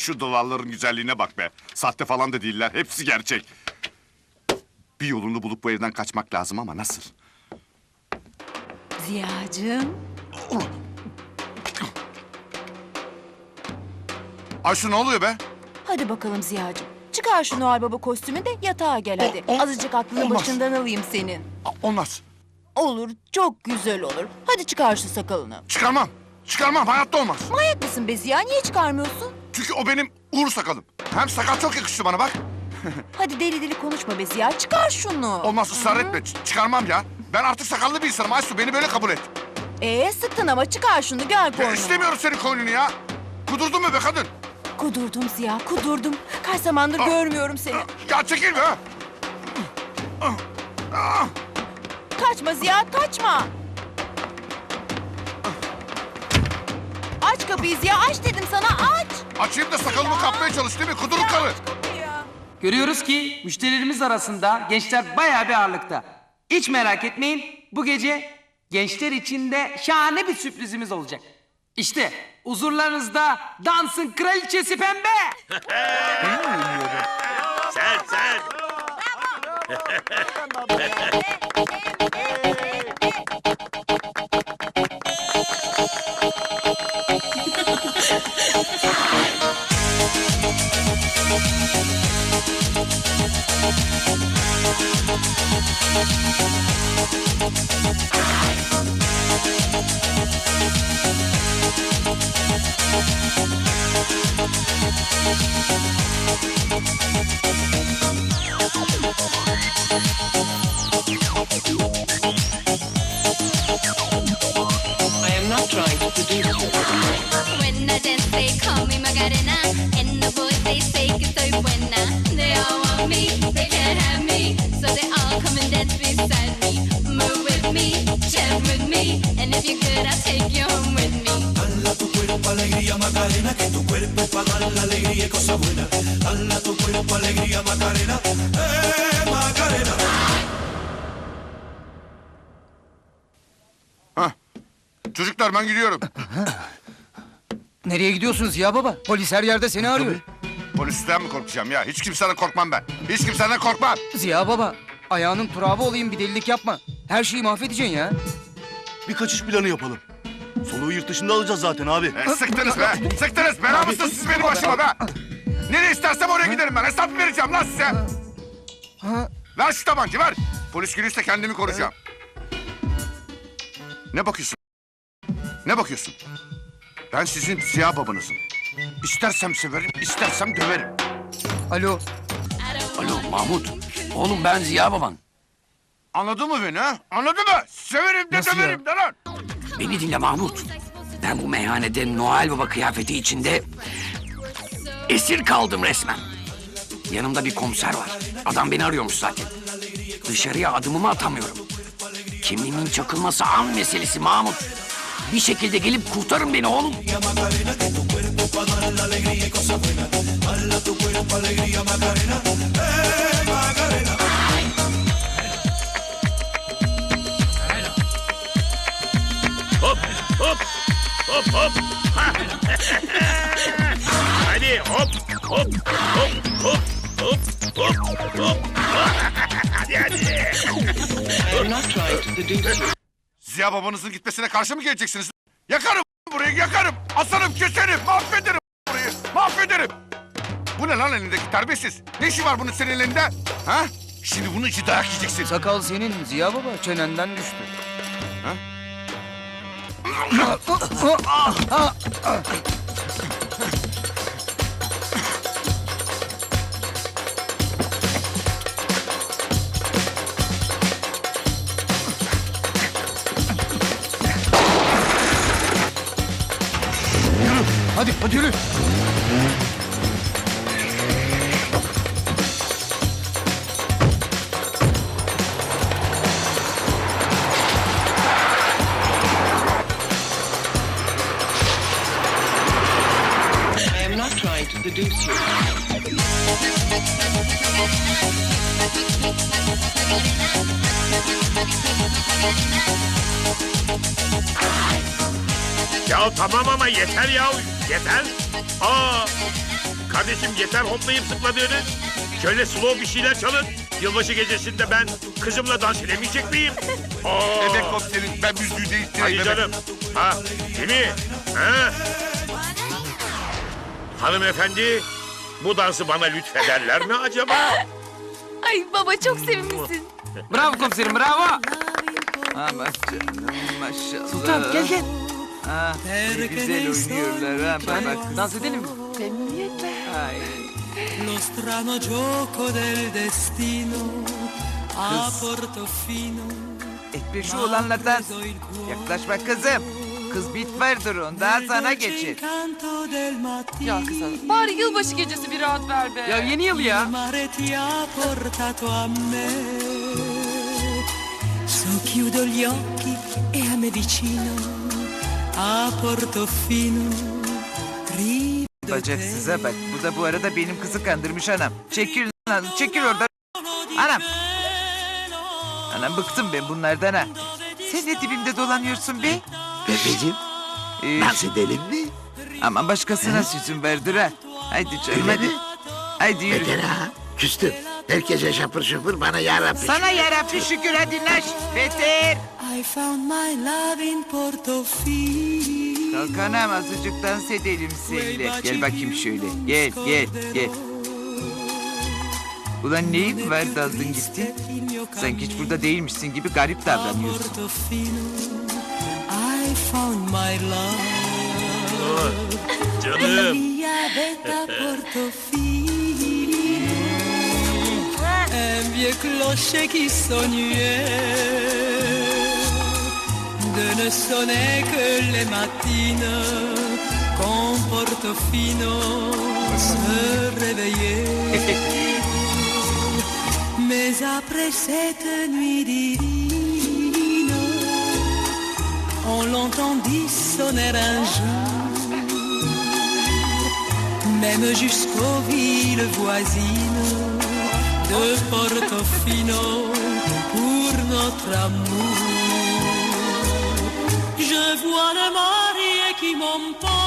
Şu dolarların güzelliğine bak be. Sahte falan da değiller. Hepsi gerçek. Bir yolunu bulup bu evden kaçmak lazım ama nasıl? Ziya'cığım. Ayşe ne oluyor be? Hadi bakalım Ziya'cığım. Çıkar şu Noel Baba kostümü de yatağa gel hadi. O- o- Azıcık aklını olmaz. başından alayım senin. A- Olmaz. Olur, çok güzel olur. Hadi çıkar şu sakalını. Çıkarmam. Çıkarmam. Hayatta olmaz. Manyak mısın be Ziya? Niye çıkarmıyorsun? Çünkü o benim uğur sakalım. Hem sakal çok yakıştı bana bak. Hadi deli deli konuşma be Ziya. Çıkar şunu. Olmaz ısrar etme. Ç- çıkarmam ya. Ben artık sakallı bir insanım Aysu. Beni böyle kabul et. Ee sıktın ama çıkar şunu gel Ya koynuma. istemiyorum senin koynunu ya. Kudurdun mu be kadın? Kudurdum Ziya, kudurdum. Kaç zamandır Ah. görmüyorum seni. Ya çekil be. Kaçma Ziya, kaçma. Aç kapıyı Ziya, aç dedim sana, aç. Açayım da sakalımı kapmaya çalış değil mi? Kuduruk karı. Görüyoruz ki müşterilerimiz arasında gençler bayağı bir ağırlıkta. Hiç merak etmeyin bu gece gençler için de şahane bir sürprizimiz olacak. İşte huzurlarınızda dansın kraliçesi pembe. Sen sen. alegría Macarena, que tu cuerpo para dar la alegría y cosas buenas. Dala tu cuerpo alegría Macarena, eh Macarena. Çocuklar ben gidiyorum. Nereye gidiyorsunuz ya baba? Polis her yerde seni arıyor. Polisten mi korkacağım ya? Hiç kimseden korkmam ben. Hiç kimseden korkmam. Ziya baba, ayağının turabı olayım bir delilik yapma. Her şeyi mahvedeceksin ya. Bir kaçış planı yapalım. Soluğu yurt dışında alacağız zaten abi. E, sıktınız be. Sıktınız. Bela mısınız siz benim başıma be? Nereye istersem oraya giderim ben. Hesap vereceğim lan size. Ha, Ver şu tabancayı ver. Polis gelirse kendimi koruyacağım. Ne bakıyorsun? Ne bakıyorsun? Ben sizin Ziya babanızım. İstersem severim, istersem döverim. alo, Alo Mahmut. Oğlum ben Ziya baban. Anladın mı beni ha? Anladın mı? Severim de Nasıl ya? döverim de lan. Beni dinle Mahmut. Ben bu meyhanede Noel Baba kıyafeti içinde esir kaldım resmen. Yanımda bir komiser var. Adam beni arıyormuş zaten. Dışarıya adımımı atamıyorum. Kimliğimin çakılması an meselesi Mahmut. Bir şekilde gelip kurtarın beni oğlum. Hop hop hop. Ha. Hadi hop hop hop hop hop hop hop. Hadi hadi. Ziya babanızın gitmesine karşı mı geleceksiniz? Yakarım burayı, yakarım. Asarım, keserim, mahvederim burayı. Mahvederim. Bu ne lan elindeki terbiyesiz? Ne işi var bunun senin elinde? Ha? Şimdi bunun için dayak yiyeceksin. sakal senin Ziya baba, çenenden düştü. Ha? Hadi, hadi yürü. Ya tamam ama yeter ya. Yeter. Aa. Kardeşim yeter hoplayıp zıpladığınız. Şöyle slow bir şeyler çalın. Yılbaşı gecesinde ben kızımla dans edemeyecek miyim? Aa, Evet komiserim ben müziği Hadi değiştireyim. canım. Ha, değil mi? Ha? Hanımefendi, bu dansı bana lütfederler mi acaba? Ay baba çok sevimlisin. Bravo komiserim bravo. Ama canım maşallah. Sultan gel gel. Ha, ne güzel oynuyorlar ha. Bak bak. Dans edelim mi? Ay. Lo strano gioco del destino a Portofino. Etme şu olanlardan. Yaklaşma kızım. Kız bit vardır ondan sana geçir. Ya kızım bari yılbaşı gecesi bir rahat ver be. Ya yeni yıl ya. mare ti ha portato a me. So chiudo gli occhi e a me vicino a Portofino. Rido Bacaksıza bak. Bu da bu arada benim kızı kandırmış anam. Çekil lan çekil oradan. Anam. Anam bıktım ben bunlardan ha. Sen ne dibimde dolanıyorsun be? Pepeciğim Ee, dans edelim mi? Aman başkasına sütün verdir ha. Haydi canım Öyle hadi. mi? Haydi yürü. Beter ha. Küstüm. Herkese şapır şupur bana yarabbi. Sana yarabbi şükür hadi naş. Beter. I found my love in Portofino. Kalk anam azıcık dans edelim seninle. Gel bakayım şöyle. Gel gel gel. Ulan neyin var daldın gittin? Sanki hiç burada değilmişsin gibi garip davranıyorsun. Portofino. Found my love. Canım. Mia bella Portofino. Un vieux clocher qui sonnait de ne sonner que les matines quand Portofino se réveillait. Mais après cette nuit divine, on l'entendit sonner un jour, même jusqu'aux villes voisines de Portofino pour notre amour. Je vois le marié qui m'emporte